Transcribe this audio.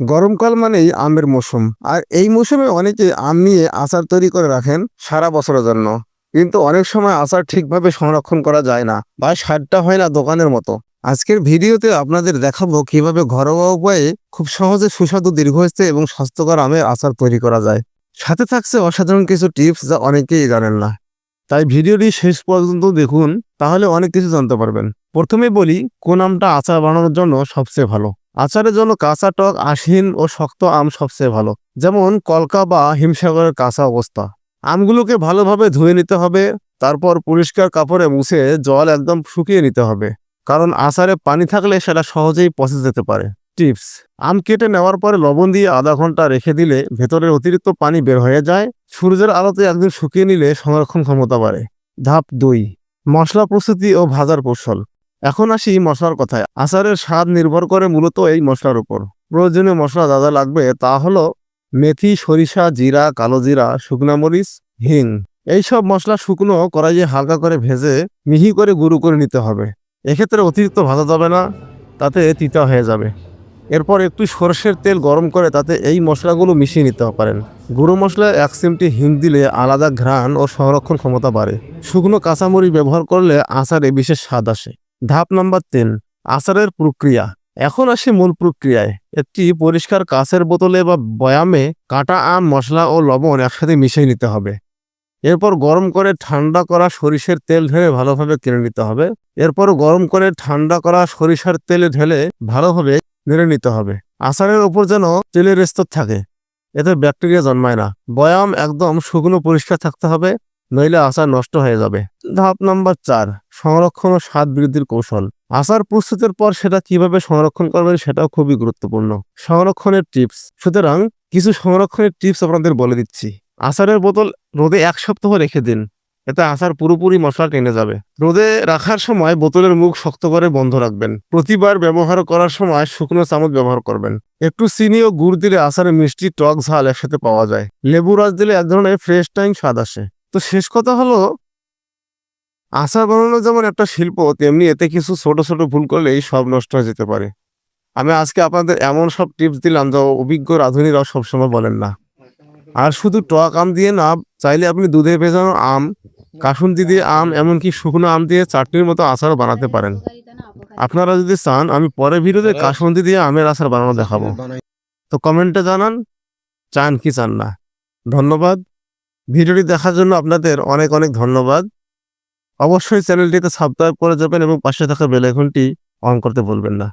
গরমকাল মানেই আমের মৌসুম। আর এই মৌসুমে অনেকে আম নিয়ে আচার তৈরি করে রাখেন সারা বছরের জন্য। কিন্তু অনেক সময় আচার ঠিকভাবে সংরক্ষণ করা যায় না বা স্বাদটা হয় না দোকানের মতো। আজকের ভিডিওতে আপনাদের দেখাবো কীভাবে ঘরোয়া উপায়ে খুব সহজে সুস্বাদু দীর্ঘস্থায়ী এবং স্বাস্থ্যকর আমের আচার তৈরি করা যায়। সাথে থাকছে অসাধারণ কিছু টিপস যা অনেকেই জানেন না। তাই ভিডিওটি শেষ পর্যন্ত দেখুন, তাহলে অনেক কিছু জানতে পারবেন। প্রথমে বলি, কোন আমটা আচার বানানোর জন্য সবচেয়ে ভালো। আচারের জন্য কাঁচা টক আশিন ও শক্ত আম সবচেয়ে ভালো। যেমন কলকা বা হিমসাগরের কাঁচা অবস্থা। আমগুলোকে ভালোভাবে ধুয়ে নিতে হবে, তারপর পরিষ্কার কাপড়ে মুছে জল একদম শুকিয়ে নিতে হবে। কারণ আচারে পানি থাকলে সেটা সহজেই পচে যেতে পারে। টিপস, আম কেটে নেওয়ার পরে লবণ দিয়ে আধা ঘণ্টা রেখে দিলে ভেতরের অতিরিক্ত পানি বের হয়ে যায়। সূর্যের আলোতে একদিন শুকিয়ে নিলে সংরক্ষণ ক্ষমতা বাড়ে। ধাপ দুই, মশলা প্রস্তুতি ও ভাজার কৌশল। এখন আসি মশলার কথায়। আচারের স্বাদ নির্ভর করে মূলত এই মশলার উপর। প্রয়োজনীয় মশলা যা যা লাগবে তা হলো মেথি, সরিষা, জিরা, কালো জিরা, শুকনা মরিচ, হিং। এইসব মশলা শুকনো কড়াইয়ে হালকা করে ভেজে মিহি করে গুঁড়ো করে নিতে হবে। এক্ষেত্রে অতিরিক্ত ভাজা যাবে না, তাতে তিতা হয়ে যাবে। এরপর একটু সরষের তেল গরম করে তাতে এই মশলাগুলো মিশিয়ে নিতে পারেন। গুঁড়ো মশলায় এক চিমটি হিং দিলে আলাদা ঘ্রাণ ও সংরক্ষণ ক্ষমতা বাড়ে। শুকনো কাঁচামরিচ ব্যবহার করলে আচারে বিশেষ স্বাদ আসে। ধাপ নাম্বার তিন, আচারের প্রক্রিয়া। এখন আসি মূল প্রক্রিয়ায়। একটি পরিষ্কার কাঁচের বোতলে বা বয়ামে কাটা, আম, মশলা ও লবণ একসাথে মিশিয়ে নিতে হবে। এরপর গরম করে ঠান্ডা করা সরিষের তেল ঢেলে ভালোভাবে কেড়ে নিতে হবে। এরপর গরম করে ঠান্ডা করা সরিষার তেলে ঢেলে ভালোভাবে নেড়ে নিতে হবে। আচারের ওপর যেন তেলের স্তর থাকে, এতে ব্যাকটেরিয়া জন্মায় না। বয়াম একদম শুকনো পরিষ্কার থাকতে হবে। নইলে আচার নষ্ট হয়ে যাবে। ধাপ নাম্বার চার, সংরক্ষণ ও স্বাদ বৃদ্ধির কৌশল। আচার প্রস্তুতের পর সেটা কীভাবে সংরক্ষণ করবেন সেটাও খুবই গুরুত্বপূর্ণ। সংরক্ষণের টিপস, সুতরাং কিছু সংরক্ষণের টিপস আপনাদের বলে দিচ্ছি। আচারের বোতল রোদে এক সপ্তাহ রেখে দিন, এতে আচার পুরোপুরি মশলা টেনে যাবে। রোদে রাখার সময় বোতলের মুখ শক্ত করে বন্ধ রাখবেন। প্রতিবার ব্যবহার করার সময় শুকনো চামচ ব্যবহার করবেন। একটু চিনি ও গুড় দিলে আচারে মিষ্টি টক ঝাল একসাথে পাওয়া যায়। লেবু রস দিলে এক ধরনের ফ্রেশ টাইম স্বাদ আসে। তো শেষ কথা হলো, আচার বানানো যেমন একটা শিল্প, তেমনি এতে কিছু ছোট ছোট ভুল করলেই সব নষ্ট হয়ে যেতে পারে। আমি আজকে আপনাদের এমন সব টিপস দিলাম যা অভিজ্ঞ রাঁধুনিরাও সবসময় বলেন না। আর শুধু টক আম দিয়ে না, চাইলে আপনি দুধে ভেজানো আম, কাসুন্দি দিয়ে আম, এমনকি শুকনো আম দিয়ে চাটনির মতো আচারও বানাতে পারেন। আপনারা যদি চান, আমি পরের ভিডিওতে কাসুন্দি দিয়ে আমের আচার বানানো দেখাবো। তো কমেন্টে জানান, চান কি চান না। ধন্যবাদ। ভিডিওটি দেখার জন্য আপনাদের অনেক অনেক ধন্যবাদ। অবশ্যই চ্যানেলটিতে সাবস্ক্রাইব করে যাবেন এবং পাশে থাকা বেলাইকনটি অন করতে ভুলবেন না।